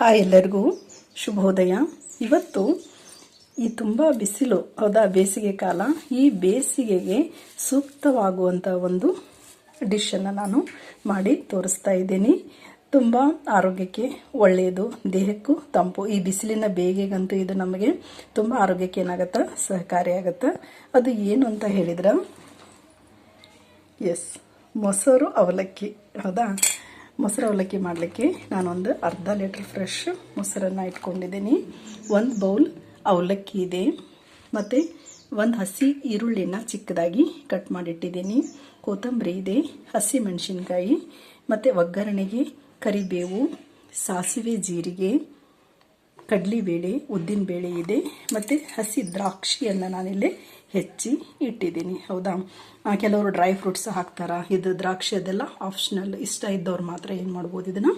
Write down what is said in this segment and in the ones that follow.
Hi ಎಲ್ಲರಿಗೂ ಶುಭೋದಯ. ಇವತ್ತು ಈ ತುಂಬ ಬಿಸಿಲು, ಹೌದಾ, ಬೇಸಿಗೆ ಕಾಲ, ಈ ಬೇಸಿಗೆಗೆ ಸೂಕ್ತವಾಗುವಂಥ ಒಂದು ಡಿಶನ್ನು ನಾನು ಮಾಡಿ ತೋರಿಸ್ತಾ ಇದ್ದೀನಿ. ತುಂಬ ಆರೋಗ್ಯಕ್ಕೆ ಒಳ್ಳೆಯದು, ದೇಹಕ್ಕೂ ತಂಪು. ಈ ಬಿಸಿಲಿನ ಬೇಗೆಗಂತೂ ಇದು ನಮಗೆ ತುಂಬ ಆರೋಗ್ಯಕ್ಕೆ ಏನಾಗತ್ತೆ? ಸಹಕಾರಿಯಾಗತ್ತೆ ಅದು ಏನು ಅಂತ ಹೇಳಿದ್ರೆ? ಎಸ್ ಮೊಸರು ಅವಲಕ್ಕಿ, ಹೌದಾ? ಮೊಸರು ಅವಲಕ್ಕಿ ಮಾಡಲಿಕ್ಕೆ ನಾನೊಂದು ಅರ್ಧ ಲೀಟ್ರ್ ಫ್ರೆಶ್ ಮೊಸರನ್ನು ಇಟ್ಕೊಂಡಿದ್ದೀನಿ. ಒಂದು ಬೌಲ್ ಅವಲಕ್ಕಿ ಇದೆ. ಮತ್ತು ಒಂದು ಹಸಿ ಈರುಳ್ಳಿನ ಚಿಕ್ಕದಾಗಿ ಕಟ್ ಮಾಡಿಟ್ಟಿದ್ದೀನಿ. ಕೊತ್ತಂಬರಿ ಇದೆ, ಹಸಿ ಮೆಣಸಿನ್ಕಾಯಿ, ಮತ್ತು ಒಗ್ಗರಣೆಗೆ ಕರಿಬೇವು, ಸಾಸಿವೆ, ಜೀರಿಗೆ ಕಡಲೆಬೇಳೆ ಉದ್ದಿನಬೇಳೆ ಇದೆ ಮತ್ತು ಹಸಿ ದ್ರಾಕ್ಷಿಯನ್ನು ನಾನಿಲ್ಲಿ ಹೆಚ್ಚಿ ಇಟ್ಟಿದ್ದೀನಿ, ಹೌದಾ? ಕೆಲವರು ಡ್ರೈ ಫ್ರೂಟ್ಸ್ ಹಾಕ್ತಾರ? ಇದು ದ್ರಾಕ್ಷಿ ಅದೆಲ್ಲ ಆಪ್ಷನಲ್ ಇಷ್ಟ ಇದ್ದವ್ರು ಮಾತ್ರ ಏನು ಮಾಡ್ಬೋದು ಇದನ್ನು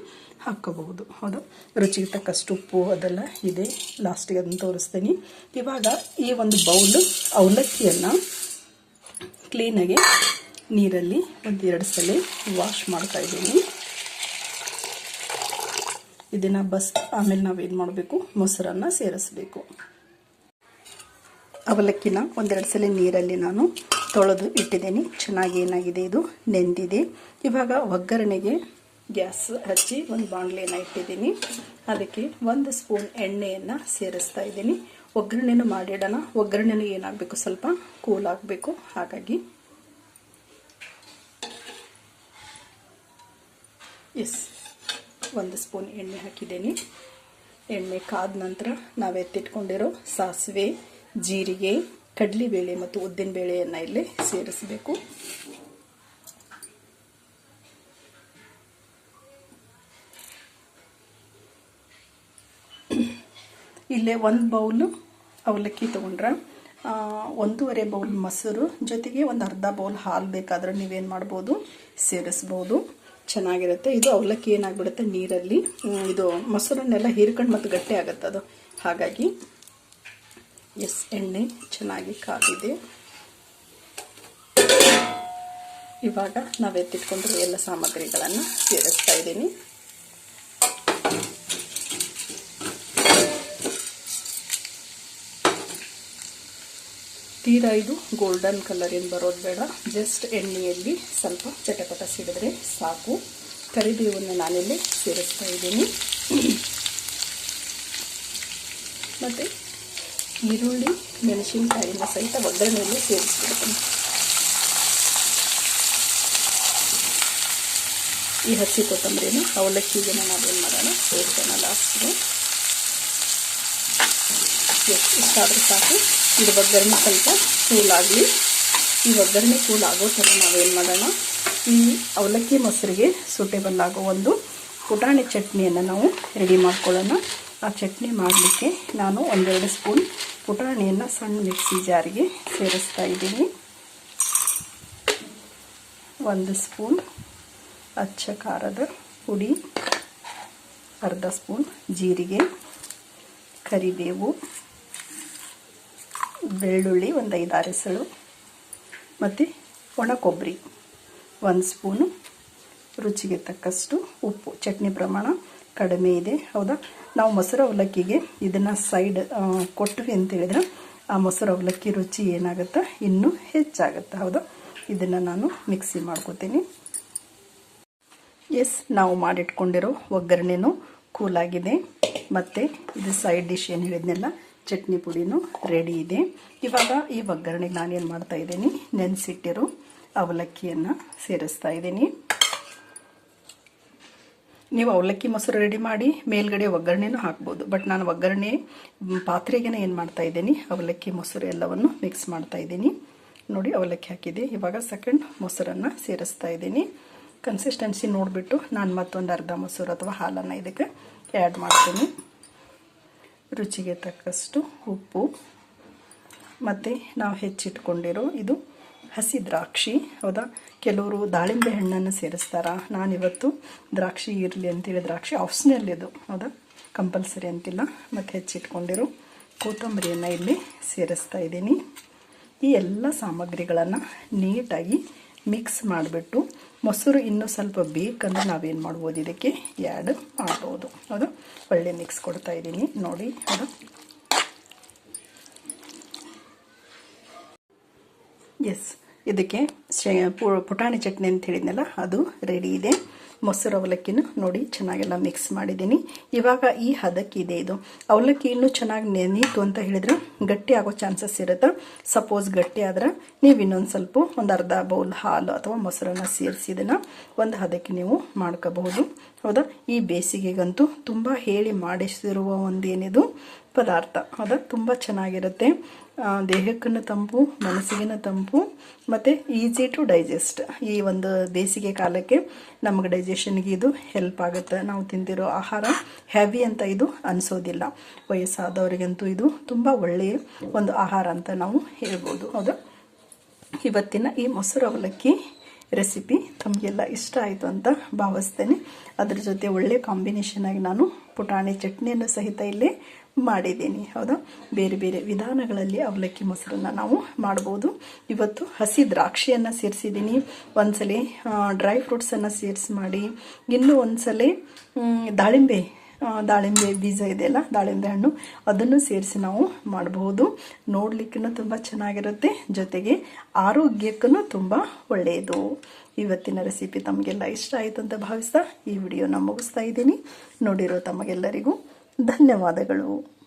ಹಾಕ್ಕೋಬಹುದು ಹೌದು? ರುಚಿಗೆ ತಕ್ಕಷ್ಟು ಉಪ್ಪು ಅದೆಲ್ಲ ಇದೆ ಲಾಸ್ಟಿಗೆ ಅದನ್ನು ತೋರಿಸ್ತೀನಿ. ಇವಾಗ ಈ ಒಂದು ಬೌಲ್ ಅವಲಕ್ಕಿಯನ್ನು ಕ್ಲೀನಾಗಿ ನೀರಲ್ಲಿ ಒಂದು ಎರಡು ಸಲ ವಾಶ್ ಮಾಡ್ತಾ ಇದ್ದೀನಿ. ಇದನ್ನು ಬಸ್, ಆಮೇಲೆ ನಾವು ಏನು ಮಾಡಬೇಕು? ಮೊಸರನ್ನು ಸೇರಿಸಬೇಕು. ಅವಲಕ್ಕಿನ ಒಂದೆರಡು ಸಲ ನೀರಲ್ಲಿ ನಾನು ತೊಳೆದು ಇಟ್ಟಿದ್ದೀನಿ. ಚೆನ್ನಾಗಿ ಏನಾಗಿದೆ ಇದು? ನೆಂದಿದೆ. ಇವಾಗ ಒಗ್ಗರಣೆಗೆ ಗ್ಯಾಸ್ ಹಚ್ಚಿ ಒಂದು ಬಾಣಲೆಯನ್ನು ಇಟ್ಟಿದ್ದೀನಿ. ಅದಕ್ಕೆ ಒಂದು ಸ್ಪೂನ್ ಎಣ್ಣೆಯನ್ನು ಸೇರಿಸ್ತಾ ಇದ್ದೀನಿ. ಒಗ್ಗರಣೆನೂ ಮಾಡಿಡೋಣ. ಒಗ್ಗರಣೆನೂ ಏನಾಗಬೇಕು? ಸ್ವಲ್ಪ ಕೂಲ್ ಆಗಬೇಕು. ಹಾಗಾಗಿ ಎಸ್ ಒಂದು ಸ್ಪೂನ್ ಎಣ್ಣೆ ಹಾಕಿದ್ದೀನಿ. ಎಣ್ಣೆ ಕಾದ ನಂತರ ನಾವು ಎತ್ತಿಟ್ಕೊಂಡಿರೋ ಸಾಸಿವೆ, ಜೀರಿಗೆ, ಕಡಲೆಬೇಳೆ ಮತ್ತು ಉದ್ದಿನಬೇಳೆಯನ್ನು ಇಲ್ಲಿ ಸೇರಿಸಬೇಕು. ಇಲ್ಲೇ ಒಂದು ಬೌಲು ಅವಲಕ್ಕಿ ತೊಗೊಂಡ್ರೆ. ಒಂದೂವರೆ ಬೌಲ್ ಮೊಸರು, ಜೊತೆಗೆ ಒಂದು ಅರ್ಧ ಬೌಲ್ ಹಾಲು ಬೇಕಾದ್ರೆ ನೀವೇನು ಮಾಡ್ಬೋದು, ಸೇರಿಸ್ಬೋದು. ಚೆನ್ನಾಗಿರುತ್ತೆ. ಇದು ಅವಲಕ್ಕಿ ಏನಾಗ್ಬಿಡುತ್ತೆ? ನೀರಲ್ಲಿ ಇದು ಮೊಸರನ್ನೆಲ್ಲ ಹೀರ್ಕೊಂಡು ಮತ್ತು ಗಟ್ಟಿ ಆಗುತ್ತೆ ಅದು. ಹಾಗಾಗಿ, ಎಸ್, ಎಣ್ಣೆ ಚೆನ್ನಾಗಿ ಕಾದಿದೆ. ಇವಾಗ ನಾವು ಎತ್ತಿಟ್ಕೊಂಡಿರೋ ಎಲ್ಲ ಸಾಮಗ್ರಿಗಳನ್ನು ಸೇರಿಸ್ತಾ ಇದ್ದೀನಿ. ತೀರಾ ಇದು ಗೋಲ್ಡನ್ ಕಲರ್ ಏನು ಬರೋದು ಬೇಡ. ಜಸ್ಟ್ ಎಣ್ಣೆಯಲ್ಲಿ ಸ್ವಲ್ಪ ಚಟಪಟ ಸಿಡಿದ್ರೆ ಸಾಕು. ಕರಿಬೇವನ್ನು ನಾನಿಲ್ಲಿ ಸೇರಿಸ್ತಾ ಇದ್ದೀನಿ. ಮತ್ತು ಈರುಳ್ಳಿ, ಮೆಣಸಿನಕಾಯಿನ ಸಹಿತ ಒಗ್ಗರಣೆಯಲ್ಲಿ ಸೇರಿಸ್ಬಿಡ್ತೀನಿ ಈ ಹಸಿ ಕೊತ್ತಂಬರಿನ ಅವಲಕ್ಕಿಗೆ ನಾವೇನು ಮಾಡೋಣ? ಸೇರಿಸೋಣ ಲಾಸ್ಟ್ಗೆ ಇಷ್ಟಾದರೆ ಸಾಕು. ಇದು ಒಗ್ಗರಣೆ ಸ್ವಲ್ಪ ಕೂಲ್ ಆಗಲಿ ಈ ಒಗ್ಗರಣೆ ಕೂಲ್ ಆಗೋ ಥರ ನಾವೇನು ಮಾಡೋಣ? ಈ ಅವಲಕ್ಕಿ ಮೊಸರಿಗೆ ಸೂಟೇಬಲ್ ಆಗೋ ಒಂದು ಪುಟಾಣಿ ಚಟ್ನಿಯನ್ನು ನಾವು ರೆಡಿ ಮಾಡ್ಕೊಳ್ಳೋಣ. ಆ ಚಟ್ನಿ ಮಾಡಲಿಕ್ಕೆ ನಾನು ಒಂದೆರಡು ಸ್ಪೂನ್ ಪುಟಾಣಿಯನ್ನು ಸಣ್ಣ ಮಿಕ್ಸಿ ಜಾರಿಗೆ ಸೇರಿಸ್ತಾ ಇದ್ದೀನಿ. ಒಂದು ಸ್ಪೂನ್ ಅಚ್ಚ ಖಾರದ ಪುಡಿ, ಅರ್ಧ ಸ್ಪೂನ್ ಜೀರಿಗೆ, ಕರಿಬೇವು ಬೆಳ್ಳುಳ್ಳಿ ಒಂದು ಐದು ಎಸಳು ಮತ್ತು ಒಣ ಕೊಬ್ಬರಿ ಒಂದು ಸ್ಪೂನು. ರುಚಿಗೆ ತಕ್ಕಷ್ಟು ಉಪ್ಪು. ಚಟ್ನಿ ಪ್ರಮಾಣ ಕಡಿಮೆ ಇದೆ. ಹೌದಾ? ನಾವು ಮೊಸರು ಅವಲಕ್ಕಿಗೆ ಇದನ್ನು ಸೈಡ್ ಕೊಟ್ವಿ ಅಂತ ಹೇಳಿದ್ರೆ ಆ ಮೊಸರು ಅವಲಕ್ಕಿ ರುಚಿ ಏನಾಗುತ್ತೆ? ಇನ್ನೂ ಹೆಚ್ಚಾಗುತ್ತೆ? ಹೌದಾ? ಇದನ್ನು ನಾನು ಮಿಕ್ಸಿ ಮಾಡ್ಕೋತೀನಿ. ಎಸ್ ನಾವು ಮಾಡಿಟ್ಕೊಂಡಿರೋ ಒಗ್ಗರಣೆನೂ ಕೂಲಾಗಿದೆ. ಮತ್ತು ಇದು ಸೈಡ್ ಡಿಶ್ ಏನು ಹೇಳಿದ್ನೆಲ್ಲ ಚಟ್ನಿ ಪುಡಿನೂ ರೆಡಿ ಇದೆ. ಇವಾಗ ಈ ಒಗ್ಗರಣೆಗೆ ನಾನೇನು ಮಾಡ್ತಾ ಇದ್ದೀನಿ? ನೆನೆಸಿಟ್ಟಿರೋ ಅವಲಕ್ಕಿಯನ್ನು ಸೇರಿಸ್ತಾ ಇದ್ದೀನಿ. ನೀವು ಅವಲಕ್ಕಿ ಮೊಸರು ರೆಡಿ ಮಾಡಿ ಮೇಲ್ಗಡೆ ಒಗ್ಗರಣೆನೂ ಹಾಕ್ಬೋದು. ಬಟ್ ನಾನು ಒಗ್ಗರಣೆ ಪಾತ್ರೆಗೇನೆ ಪಾತ್ರೆಗೆ ಏನು ಮಾಡ್ತಾ ಇದ್ದೀನಿ? ಅವಲಕ್ಕಿ ಮೊಸರು ಎಲ್ಲವನ್ನು ಮಿಕ್ಸ್ ಮಾಡ್ತಾ ಇದ್ದೀನಿ. ನೋಡಿ, ಅವಲಕ್ಕಿ ಹಾಕಿದೆ. ಇವಾಗ ಸೆಕೆಂಡ್ ಮೊಸರನ್ನು ಸೇರಿಸ್ತಾ ಇದ್ದೀನಿ. ಕನ್ಸಿಸ್ಟೆನ್ಸಿ ನೋಡಿಬಿಟ್ಟು ನಾನು ಮತ್ತೊಂದು ಅರ್ಧ ಮೊಸರು ಅಥವಾ ಹಾಲನ್ನು ಇದಕ್ಕೆ ಆ್ಯಡ್ ಮಾಡ್ತೀನಿ. ರುಚಿಗೆ ತಕ್ಕಷ್ಟು ಉಪ್ಪು. ಮತ್ತು ನಾವು ಹೆಚ್ಚಿಟ್ಕೊಂಡಿರೋ ಇದು ಹಸಿ ದ್ರಾಕ್ಷಿ. ಹೌದಾ? ಕೆಲವರು ದಾಳಿಂಬೆ ಹಣ್ಣನ್ನು ಸೇರಿಸ್ತಾರ? ನಾನಿವತ್ತು ದ್ರಾಕ್ಷಿ ಇರಲಿ ಅಂತೇಳಿ ದ್ರಾಕ್ಷಿ ಆಪ್ಷನಲ್ ಇದು. ಹೌದಾ? ಕಂಪಲ್ಸರಿ ಅಂತಿಲ್ಲ. ಮತ್ತು ಹೆಚ್ಚಿಟ್ಕೊಂಡಿರೋ ಕೊತ್ತಂಬರಿಯನ್ನು ಇಲ್ಲಿ ಸೇರಿಸ್ತಾ ಇದ್ದೀನಿ. ಈ ಎಲ್ಲ ಸಾಮಗ್ರಿಗಳನ್ನು ನೀಟಾಗಿ ಮಿಕ್ಸ್ ಮಾಡಿಬಿಟ್ಟು ಮೊಸರು ಇನ್ನೂ ಸ್ವಲ್ಪ ಬೇಕಂದ್ರೆ ನಾವೇನು ಮಾಡ್ಬೋದು? ಇದಕ್ಕೆ ಆ್ಯಡ್ ಮಾಡ್ಬೋದು. ಅದು ಒಳ್ಳೆ ಮಿಕ್ಸ್ ಕೊಡ್ತಾ ಇದ್ದೀನಿ. ನೋಡಿ ಅದು ಎಸ್ ಇದಕ್ಕೆ ಶೇ ಪುಟಾಣಿ ಚಟ್ನಿ ಅಂತ ಹೇಳಿದ್ನಲ್ಲ, ಅದು ರೆಡಿ ಇದೆ. ಮೊಸರು ಅವಲಕ್ಕಿನ ನೋಡಿ ಚೆನ್ನಾಗೆಲ್ಲ ಮಿಕ್ಸ್ ಮಾಡಿದ್ದೀನಿ. ಇವಾಗ ಈ ಹದಕ್ಕಿದೆ ಇದು ಅವಲಕ್ಕಿ ಇನ್ನೂ ಚೆನ್ನಾಗಿ ನೆನೀತು ಅಂತ ಹೇಳಿದ್ರೆ. ಗಟ್ಟಿ ಆಗೋ ಚಾನ್ಸಸ್ ಇರುತ್ತೆ. ಸಪೋಸ್ ಗಟ್ಟಿ ಆದ್ರೆ ನೀವು ಇನ್ನೊಂದು ಸ್ವಲ್ಪ ಒಂದು ಅರ್ಧ ಬೌಲ್ ಹಾಲು ಅಥವಾ ಮೊಸರನ್ನು ಸೇರಿಸಿ ಇದನ್ನು ಒಂದು ಹದಕ್ಕೆ ನೀವು ಮಾಡ್ಕೋಬಹುದು. ಹೌದಾ? ಈ ಬೇಸಿಗೆಗಂತೂ ತುಂಬ ಹೇಳಿ ಮಾಡಿಸಿರುವ ಒಂದೇನಿದು ಪದಾರ್ಥ. ಹೌದಾ? ತುಂಬ ಚೆನ್ನಾಗಿರುತ್ತೆ. ದೇಹಕ್ಕೂ ತಂಪು ಮನಸ್ಸಿಗಿನ ತಂಪು, ಮತ್ತು ಈಸಿ ಟು ಡೈಜೆಸ್ಟ್ ಈ ಒಂದು ಬೇಸಿಗೆ ಕಾಲಕ್ಕೆ ನಮಗೆ ಡೈಜೆಷನ್ಗೆ ಇದು ಹೆಲ್ಪ್ ಆಗುತ್ತೆ. ನಾವು ತಿಂದಿರೋ ಆಹಾರ ಹೆವಿ ಅಂತ ಇದು ಅನಿಸೋದಿಲ್ಲ. ವಯಸ್ಸಾದವರಿಗಂತೂ ಇದು ತುಂಬ ಒಳ್ಳೆಯ ಒಂದು ಆಹಾರ ಅಂತ ನಾವು ಹೇಳ್ಬೋದು. ಹೌದಾ? ಇವತ್ತಿನ ಈ ಮೊಸರು ಅವಲಕ್ಕಿ ರೆಸಿಪಿ ತಮಗೆಲ್ಲ ಇಷ್ಟ ಆಯಿತು ಅಂತ ಭಾವಿಸ್ತೇನೆ. ಅದ್ರ ಜೊತೆ ಒಳ್ಳೆ ಕಾಂಬಿನೇಷನ್ ಆಗಿ ನಾನು ಪುಟಾಣಿ ಚಟ್ನಿಯನ್ನು ಸಹಿತ ಇಲ್ಲಿ ಮಾಡಿದ್ದೀನಿ. ಹೌದಾ? ಬೇರೆ ಬೇರೆ ವಿಧಾನಗಳಲ್ಲಿ ಅವಲಕ್ಕಿ ಮೊಸರನ್ನು ನಾವು ಮಾಡ್ಬೋದು. ಇವತ್ತು ಹಸಿ ದ್ರಾಕ್ಷಿಯನ್ನು ಸೇರಿಸಿದ್ದೀನಿ. ಒಂದ್ಸಲಿ ಡ್ರೈ ಫ್ರೂಟ್ಸನ್ನು ಸೇರಿಸಿ ಮಾಡಿ, ಇನ್ನೂ ಒಂದ್ಸಲಿ ದಾಳಿಂಬೆ ದಾಳಿಂಬೆ ಬೀಜ ಇದೆಯಲ್ಲ, ದಾಳಿಂಬೆ ಹಣ್ಣು. ಅದನ್ನು ಸೇರಿಸಿ ನಾವು ಮಾಡಬಹುದು. ನೋಡ್ಲಿಕ್ಕೂ ತುಂಬ ಚೆನ್ನಾಗಿರುತ್ತೆ. ಜೊತೆಗೆ ಆರೋಗ್ಯಕ್ಕೂ ತುಂಬ ಒಳ್ಳೆಯದು. ಇವತ್ತಿನ ರೆಸಿಪಿ ತಮಗೆಲ್ಲ ಇಷ್ಟ ಆಯಿತು ಅಂತ ಭಾವಿಸ್ತಾ ಈ ವಿಡಿಯೋನ ಮುಗಿಸ್ತಾ ಇದ್ದೀನಿ. ನೋಡಿರೋ ತಮಗೆಲ್ಲರಿಗೂ ಧನ್ಯವಾದಗಳು.